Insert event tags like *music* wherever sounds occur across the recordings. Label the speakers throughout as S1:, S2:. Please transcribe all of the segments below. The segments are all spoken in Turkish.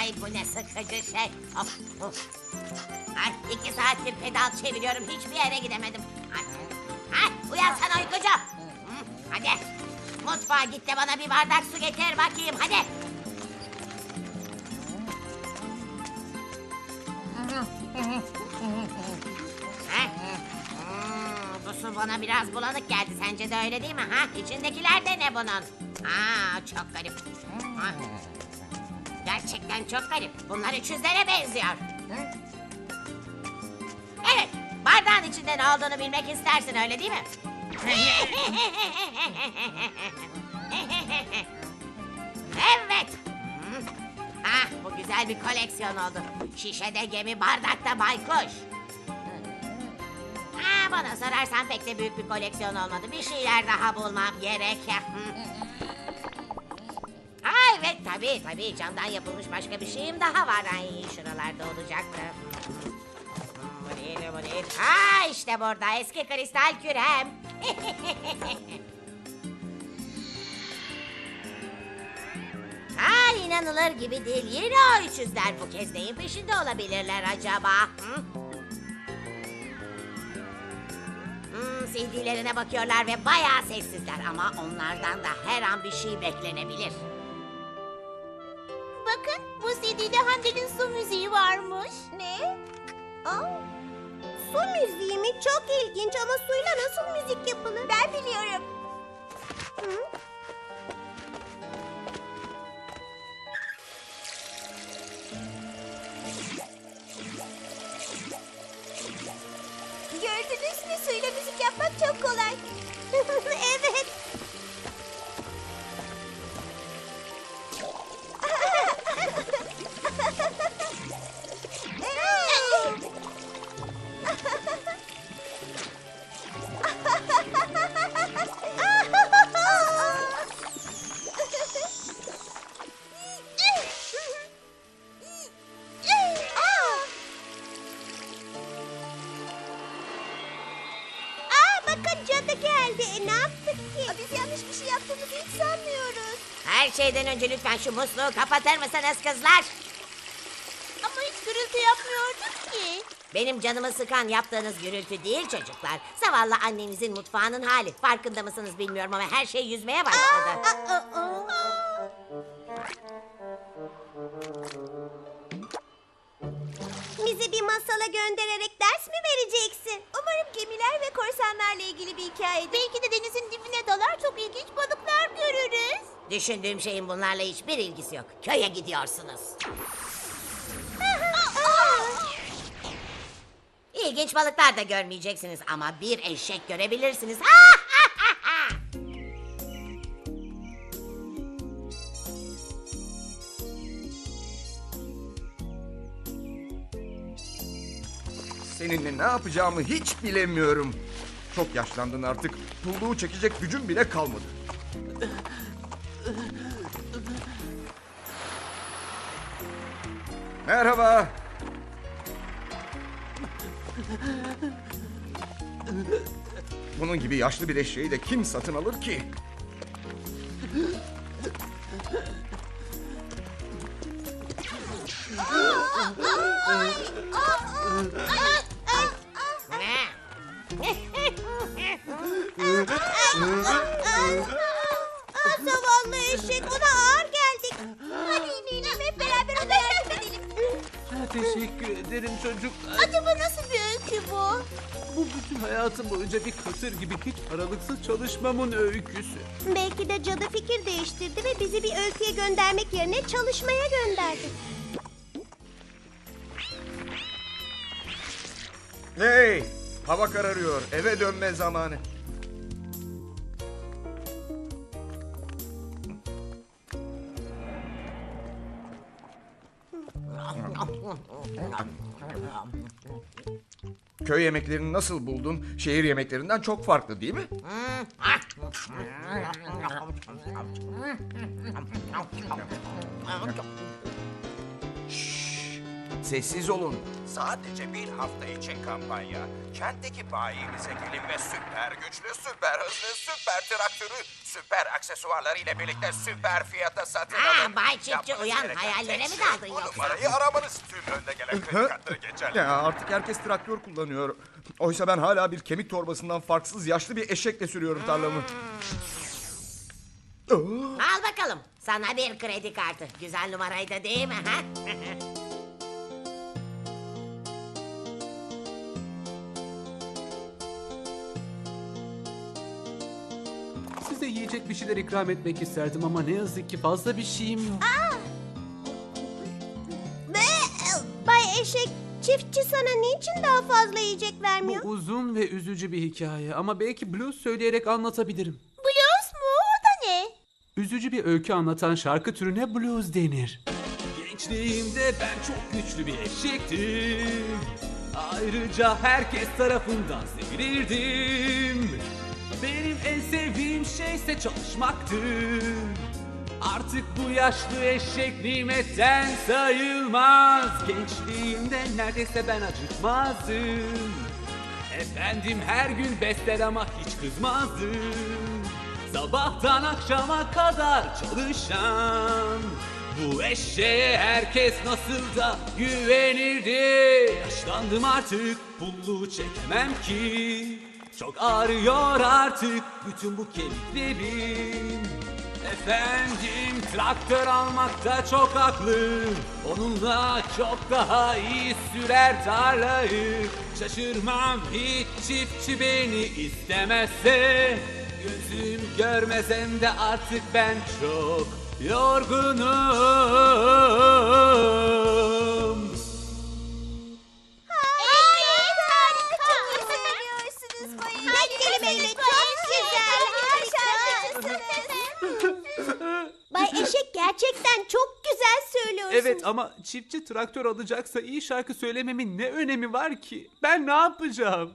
S1: Ay bu ne sıkıcı şey. Of, of. Ay iki saattir pedal çeviriyorum hiçbir yere gidemedim. Ay, ay uyansana uykucu. Hadi. Mutfağa git de bana bir bardak su getir bakayım hadi. Ha? Bu su bana biraz bulanık geldi. Sence de öyle değil mi? Ha? İçindekiler de ne bunun? Aa, çok garip. Ha? Gerçekten çok garip. Bunlar üçüzlere benziyor. Evet, bardağın içinde ne olduğunu bilmek istersin öyle değil mi? evet. Hmm. Ah, bu güzel bir koleksiyon oldu. Şişede gemi, bardakta baykuş. Ha, bana sorarsan pek de büyük bir koleksiyon olmadı. Bir şeyler daha bulmam gerek. *laughs* Evet tabii tabii camdan yapılmış başka bir şeyim daha var. Ay şuralarda olacaktı. Bu değil bu değil. Ha işte burada eski kristal kürem. *laughs* ha inanılır gibi değil. Yine o üçüzler bu kez neyin peşinde olabilirler acaba? Hı? Hmm, CD'lerine bakıyorlar ve bayağı sessizler ama onlardan da her an bir şey beklenebilir.
S2: CD'de Hande'nin su müziği varmış. Ne? Aa, su müziği mi? Çok ilginç ama suyla nasıl müzik yapılır? Ben biliyorum. Hı? Gördünüz mü? Suyla müzik yapmak çok kolay. *laughs*
S1: önce lütfen şu musluğu kapatır mısınız kızlar?
S2: Ama hiç gürültü yapmıyorduk ki.
S1: Benim canımı sıkan yaptığınız gürültü değil çocuklar. Zavallı annenizin mutfağının hali. Farkında mısınız bilmiyorum ama her şey yüzmeye başladı.
S2: Aa, aa. Bizi bir masala göndererek ders mi vereceksin? Umarım gemiler ve korsanlarla ilgili bir hikaye. Belki de denizin dibine dalar çok ilginç balıklar görürüz.
S1: Düşündüğüm şeyin bunlarla hiçbir ilgisi yok. Köye gidiyorsunuz. İlginç balıklar da görmeyeceksiniz ama bir eşek görebilirsiniz.
S3: Seninle ne yapacağımı hiç bilemiyorum. Çok yaşlandın artık. Tulluğu çekecek gücüm bile kalmadı. Merhaba. Bunun gibi yaşlı bir eşeği de kim satın alır ki?
S2: Aa,
S4: Ederim çocuklar.
S2: Acaba nasıl bir öykü bu?
S4: Bu bütün hayatım boyunca bir katır gibi hiç aralıksız çalışmamın öyküsü.
S2: Belki de cadı fikir değiştirdi ve bizi bir öyküye göndermek yerine çalışmaya gönderdi.
S3: Hey! Hava kararıyor. Eve dönme zamanı. Köy yemeklerini nasıl buldun? Şehir yemeklerinden çok farklı değil mi? Sessiz olun.
S5: Sadece bir hafta için kampanya. Kentteki bayimize gelin ve süper güçlü, süper hızlı, süper traktörü, süper aksesuarları ile birlikte süper fiyata satın
S1: Ha,
S5: alın.
S1: Bay Çiftçi,
S5: Yapmanız
S1: uyan.
S5: gereken
S1: Hayallere
S5: tek
S1: mi
S5: şey
S1: daldın
S5: Bu
S1: yoksa?
S5: numarayı aramanız tüm önde gelen kredi kartları geçerli.
S3: Ya artık herkes traktör kullanıyor. Oysa ben hala bir kemik torbasından farksız yaşlı bir eşekle sürüyorum tarlamı.
S1: Al bakalım. Sana bir kredi kartı. Güzel numaraydı değil mi? Ha? *laughs*
S4: Yiyecek bir şeyler ikram etmek isterdim ama ne yazık ki fazla bir şeyim yok.
S2: Ve Bay Eşek çiftçi sana niçin daha fazla yiyecek
S4: Bu
S2: vermiyor?
S4: uzun ve üzücü bir hikaye ama belki blues söyleyerek anlatabilirim.
S2: Blues mu? O da ne?
S4: Üzücü bir öykü anlatan şarkı türüne blues denir. Gençliğimde ben çok güçlü bir eşektim. Ayrıca herkes tarafından sevilirdim. Benim en sevdiğim şeyse çalışmaktı. Artık bu yaşlı eşek nimetten sayılmaz. Gençliğimde neredeyse ben acıkmazdım. Efendim her gün besler ama hiç kızmazdım. Sabahtan akşama kadar çalışan Bu eşeğe herkes nasıl da güvenirdi Yaşlandım artık pulluğu çekemem ki Çok ağrıyor artık bütün bu kemiklerim. Efendim traktör almakta çok haklı. Onunla çok daha iyi sürer tarlayı. Şaşırmam hiç çiftçi beni istemezse. Gözüm görmez hem de artık ben çok yorgunum
S2: gerçekten çok güzel söylüyorsun.
S4: Evet ama çiftçi traktör alacaksa iyi şarkı söylememin ne önemi var ki? Ben ne yapacağım?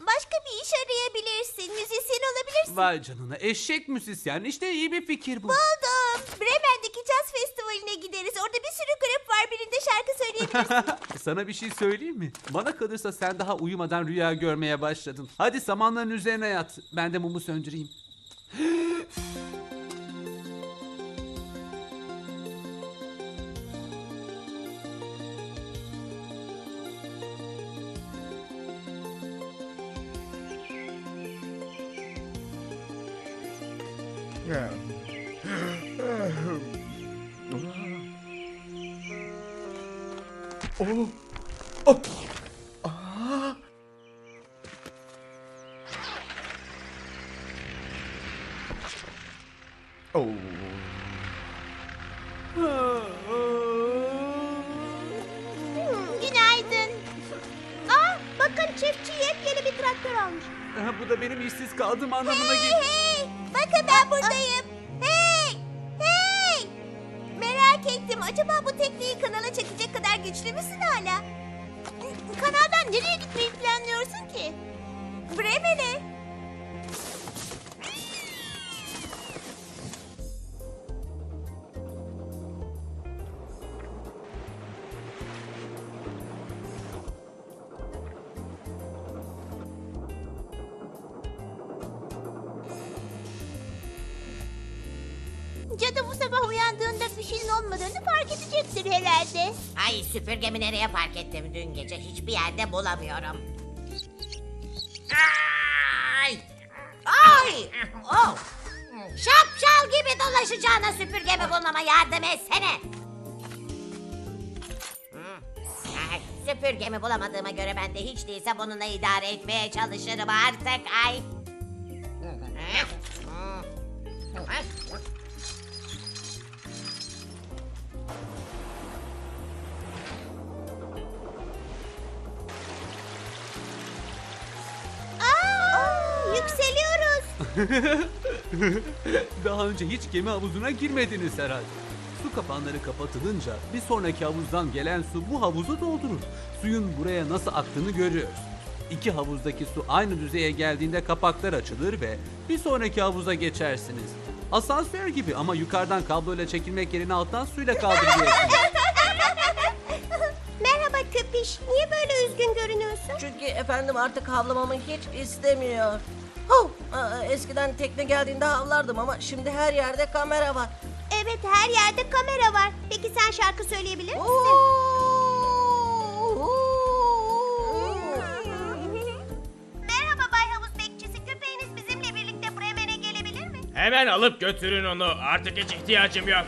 S2: Başka bir iş arayabilirsin. Müzisyen olabilirsin.
S4: Vay canına eşek müzisyen işte iyi bir fikir bu.
S2: Buldum. Bremen'deki caz festivaline gideriz. Orada bir sürü grup var. Birinde şarkı söyleyebilirsin. *laughs*
S4: Sana bir şey söyleyeyim mi? Bana kalırsa sen daha uyumadan rüya görmeye başladın. Hadi samanların üzerine yat. Ben de mumu söndüreyim. *gasps*
S3: Oh. Oh. Aa. Oh.
S2: Hmm, Günaydın. Aa, bakın çiftçi yepyeni bir traktör almış.
S4: Bu da benim işsiz kaldığım anlamına geliyor.
S2: Şeyin olmadığını fark edecektir herhalde.
S1: Ay süpürgemi nereye park ettim dün gece hiçbir yerde bulamıyorum. Ay! Ay! Oh! Şapşal gibi dolaşacağına süpürgemi bulmama yardım etsene. Hı. Ay, süpürgemi bulamadığıma göre ben de hiç değilse bununla idare etmeye çalışırım artık. Ay! *laughs*
S4: Daha önce hiç gemi havuzuna girmediniz herhalde. Su kapanları kapatılınca bir sonraki havuzdan gelen su bu havuzu doldurur. Suyun buraya nasıl aktığını görüyoruz. İki havuzdaki su aynı düzeye geldiğinde kapaklar açılır ve bir sonraki havuza geçersiniz. Asansör gibi ama yukarıdan kabloyla çekilmek yerine alttan suyla kaldırılıyorsunuz. *laughs*
S2: köpiş. Niye böyle üzgün görünüyorsun?
S6: Çünkü efendim artık havlamamı hiç istemiyor. Aa, eskiden tekne geldiğinde havlardım ama şimdi her yerde kamera var.
S2: Evet her yerde kamera var. Peki sen şarkı söyleyebilir misin? *laughs* Merhaba Bay Havuz Bekçisi. Köpeğiniz bizimle birlikte Bremen'e gelebilir mi?
S7: Hemen alıp götürün onu. Artık hiç ihtiyacım yok.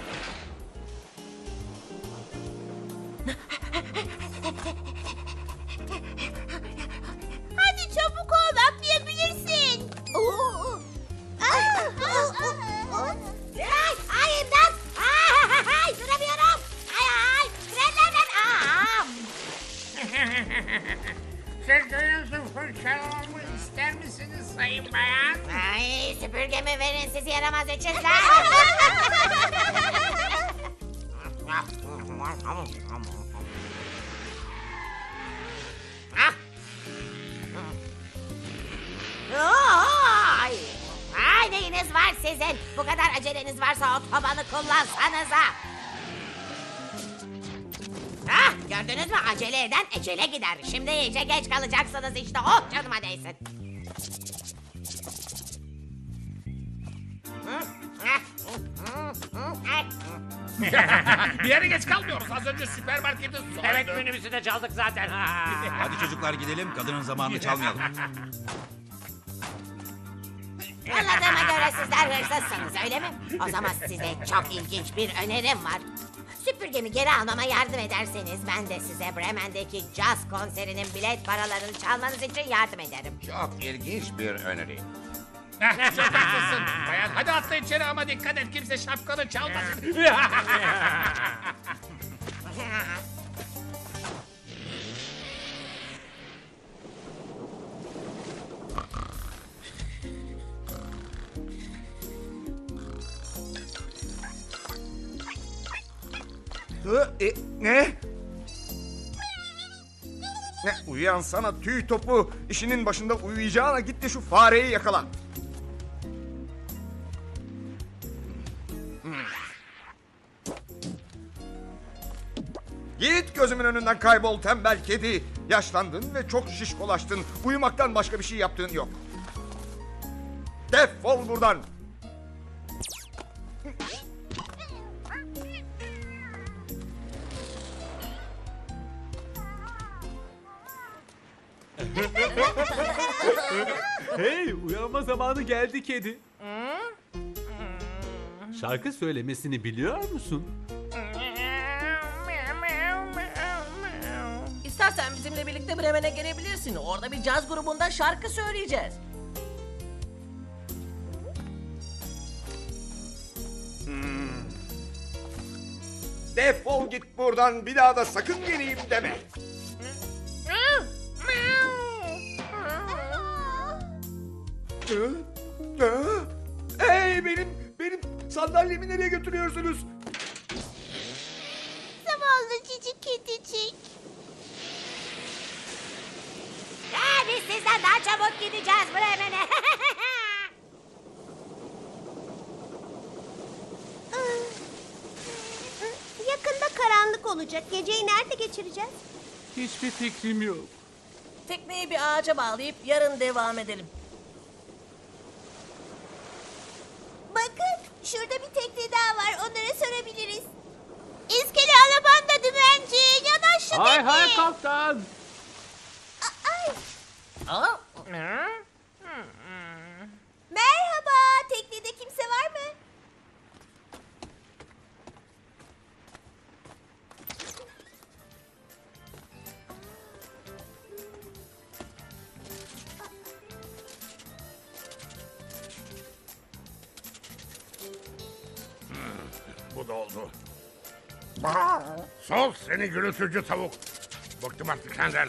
S1: Otobanı kullansanıza. Ah gördünüz mü acele eden ecele gider. Şimdi iyice geç kalacaksınız işte. Oh canıma değsin. *laughs*
S8: Bir yere geç kalmıyoruz. Az önce süpermarkete soyduk.
S7: Evet minibüsü de çaldık zaten. *laughs*
S9: Hadi çocuklar gidelim. Kadının zamanını çalmayalım.
S1: Anladığıma göre sizler hırsızsınız öyle mi? O zaman size çok ilginç bir önerim var. Süpürgemi geri almama yardım ederseniz ben de size Bremen'deki caz konserinin bilet paralarını çalmanız için yardım ederim.
S5: Çok ilginç bir öneri.
S8: Çok haklısın bayan. Hadi atla içeri ama dikkat et kimse şapkanı çalmasın. *laughs*
S3: Ne? Ne? Uyansana tüy topu. İşinin başında uyuyacağına git de şu fareyi yakala. Hmm. Git gözümün önünden kaybol tembel kedi. Yaşlandın ve çok şişkolaştın. Uyumaktan başka bir şey yaptığın yok. Defol buradan.
S4: Hey uyanma zamanı geldi kedi. Şarkı söylemesini biliyor musun?
S6: İstersen bizimle birlikte Bremen'e gelebilirsin. Orada bir caz grubunda şarkı söyleyeceğiz.
S3: Defol git buradan. Bir daha da sakın geleyim deme. Hey benim benim sandalyemi nereye götürüyorsunuz?
S2: Zavallı cici kedicik.
S1: Ha, biz sizden daha çabuk gideceğiz Bremen'e. *laughs*
S2: Yakında karanlık olacak. Geceyi nerede geçireceğiz?
S4: Hiçbir fikrim yok.
S6: Tekneyi bir ağaca bağlayıp yarın devam edelim.
S2: Bakın şurada bir tekne daha var. Onlara sorabiliriz. İskele alabanda dümenci. Yanaş şu
S4: Hay hay kaptan.
S2: Ay.
S6: Aa,
S8: Bu da oldu. Sol seni gürültücü tavuk. Bıktım artık senden.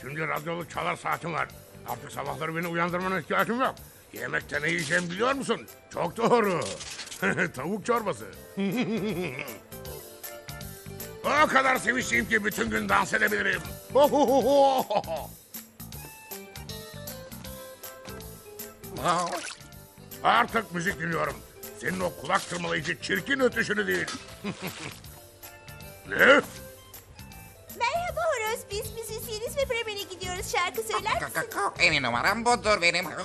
S8: Şimdi radyolu çalar saatim var. Artık sabahları beni uyandırmana ihtiyacım yok. Yemekte ne yiyeceğim biliyor musun? Çok doğru. *laughs* Tavuk çorbası. *laughs* o kadar sevinçliyim ki bütün gün dans edebilirim. *laughs* Artık müzik dinliyorum. Senin o kulak tırmalayıcı çirkin ötüşünü değil. *laughs* ne?
S2: Merhaba Horoz. Biz müzisyeniz ve Bremen'e gidiyoruz. Şarkı söyler misin? *laughs*
S5: En numaram budur benim. *laughs*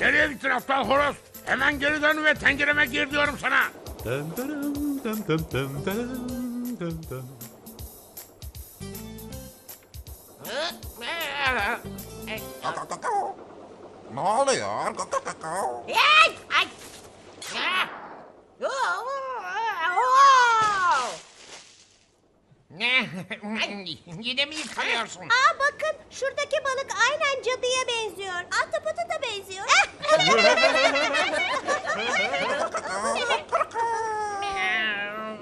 S8: Nereye gittin aptal horoz? Hemen geri dön ve tencereme gir diyorum sana.
S4: Dın dırın, dın dın dın dın dın dın.
S5: Ne oluyor?
S1: Ay! Ay! Ah! *laughs*
S5: Yine mi yıkanıyorsun?
S2: Aa bakın şuradaki balık aynen cadıya benziyor. Ahtapota da benziyor. *laughs*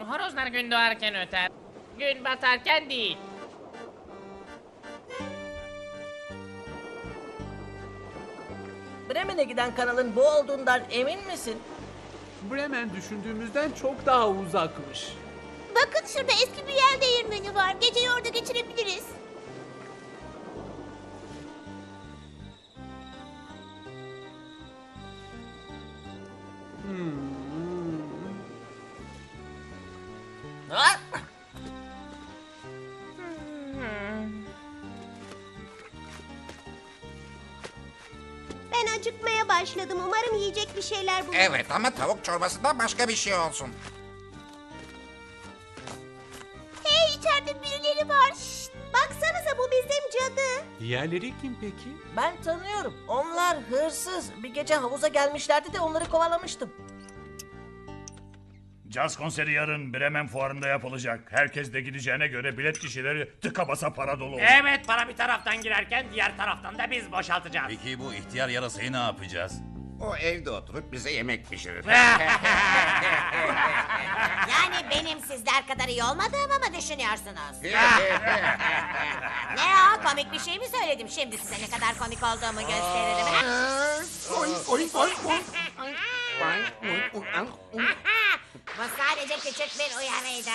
S7: Horozlar gün doğarken öter. Gün batarken değil.
S6: Bremen'e giden kanalın bu olduğundan emin misin?
S4: Bremen düşündüğümüzden çok daha uzakmış.
S2: bakın şurada eski bir yer değirmeni var. Geceyi orada geçirebiliriz. Acıkmaya başladım. Umarım yiyecek bir şeyler bulurum.
S5: Evet ama tavuk çorbasından başka bir şey olsun.
S2: Hey içeride birileri var. Şşt, baksanıza bu bizim cadı.
S4: Diğerleri kim peki?
S6: Ben tanıyorum. Onlar hırsız. Bir gece havuza gelmişlerdi de onları kovalamıştım.
S10: Caz konseri yarın Bremen fuarında yapılacak. Herkes de gideceğine göre bilet kişileri tıka basa para dolu olacak.
S7: Evet para bir taraftan girerken diğer taraftan da biz boşaltacağız.
S9: Peki bu ihtiyar yarasayı ne yapacağız?
S5: O evde oturup bize yemek pişirir. *laughs*
S1: Yani benim sizler kadar iyi olmadığımı mı düşünüyorsunuz? *laughs* ne o komik bir şey mi söyledim? Şimdi size ne kadar komik olduğumu gösteririm. *laughs* Bu sadece küçük bir uyarıydı.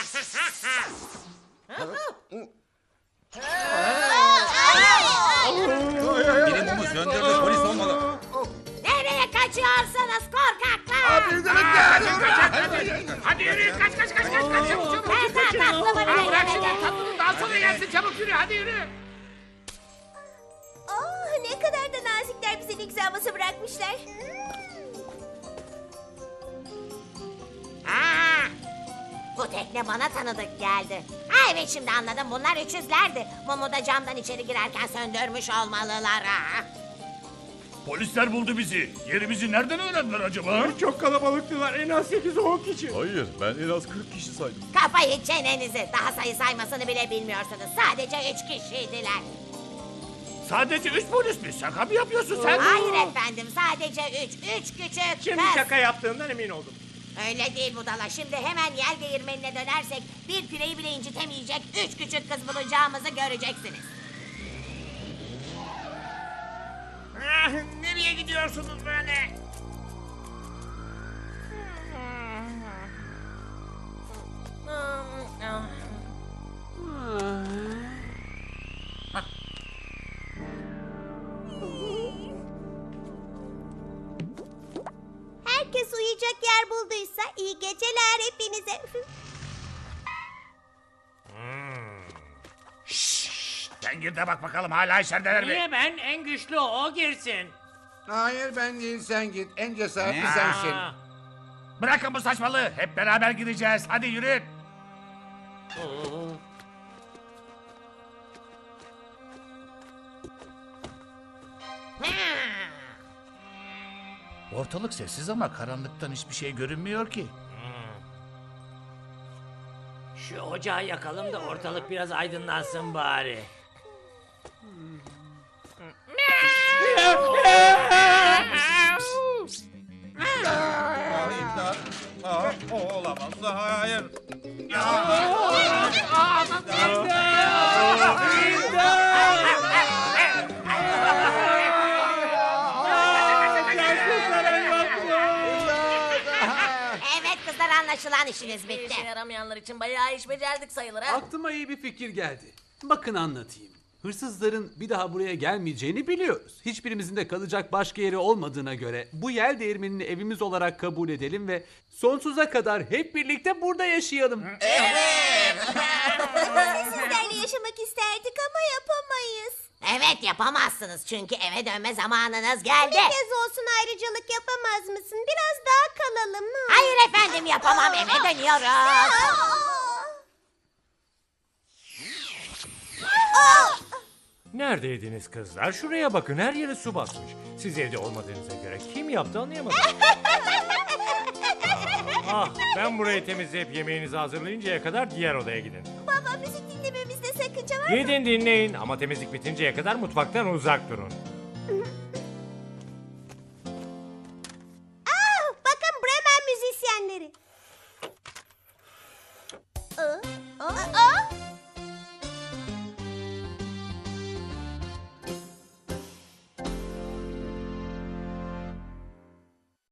S9: Biri mumu söndürdü polis olmalı.
S1: Nereye kaçıyorsunuz korkaklar?
S8: Hadi yürü kaç kaç kaç kaç kaç çabuk çabuk.
S1: Ben daha tatlımı bile
S8: Bırak şimdi
S1: yemedim.
S8: tatlının daha sonra yersin çabuk yürü hadi yürü.
S2: Aa, ne kadar da nazikler bizi ne güzel masa bırakmışlar.
S1: Tekne bana tanıdık geldi. Ha evet şimdi anladım bunlar üçüzlerdi. Mumu da camdan içeri girerken söndürmüş olmalılar. ha.
S10: Polisler buldu bizi. Yerimizi nereden öğrendiler acaba?
S3: Çok kalabalıktılar. En az 8-10 kişi.
S9: Hayır ben en az 40 kişi saydım.
S1: Kapayın çenenizi. Daha sayı saymasını bile bilmiyorsunuz. Sadece üç kişiydiler.
S10: Sadece üç polis mi? Şaka mı yapıyorsun sen?
S1: Hayır efendim sadece üç. Üç küçük
S7: Şimdi
S1: kız.
S7: şaka yaptığımdan emin oldum.
S1: Öyle değil budala. Şimdi hemen yel değirmenine dönersek bir pireyi bile incitemeyecek üç küçük kız bulacağımızı göreceksiniz.
S7: Ah, nereye gidiyorsunuz böyle?
S8: Sen bak bakalım hala içerideler mi?
S7: Niye ben? En güçlü o girsin.
S5: Hayır ben değil sen git. En cesaretli
S7: Aa,
S8: Bırakın bu saçmalığı hep beraber gideceğiz hadi yürüyün. Ortalık sessiz ama karanlıktan hiçbir şey görünmüyor ki.
S7: Şu ocağı yakalım da ortalık biraz aydınlansın bari.
S9: Aa, o olamaz. Hayır.
S1: Evet kızlar anlaşılan işiniz bitti.
S6: İşe yaramayanlar için bayağı iş becerdik sayılır ha.
S4: Aklıma iyi bir fikir geldi. Bakın anlatayım. Hırsızların bir daha buraya gelmeyeceğini biliyoruz. Hiçbirimizin de kalacak başka yeri olmadığına göre bu yel değirmenini evimiz olarak kabul edelim ve sonsuza kadar hep birlikte burada yaşayalım.
S2: Sizlerle yaşamak isterdik ama yapamayız.
S1: Evet yapamazsınız çünkü eve dönme zamanınız geldi.
S2: Bir kez olsun ayrıcalık yapamaz mısın? Biraz daha kalalım mı?
S1: Hayır efendim yapamam eve dönüyoruz.
S11: Neredeydiniz kızlar? Şuraya bakın her yeri su basmış. Siz evde olmadığınıza göre kim yaptı anlayamadım. *laughs* ah ben burayı temizleyip yemeğinizi hazırlayıncaya kadar diğer odaya gidin.
S2: Baba müzik dinlememizde sakınca var mı?
S11: Gidin dinleyin ama temizlik bitinceye kadar mutfaktan uzak durun.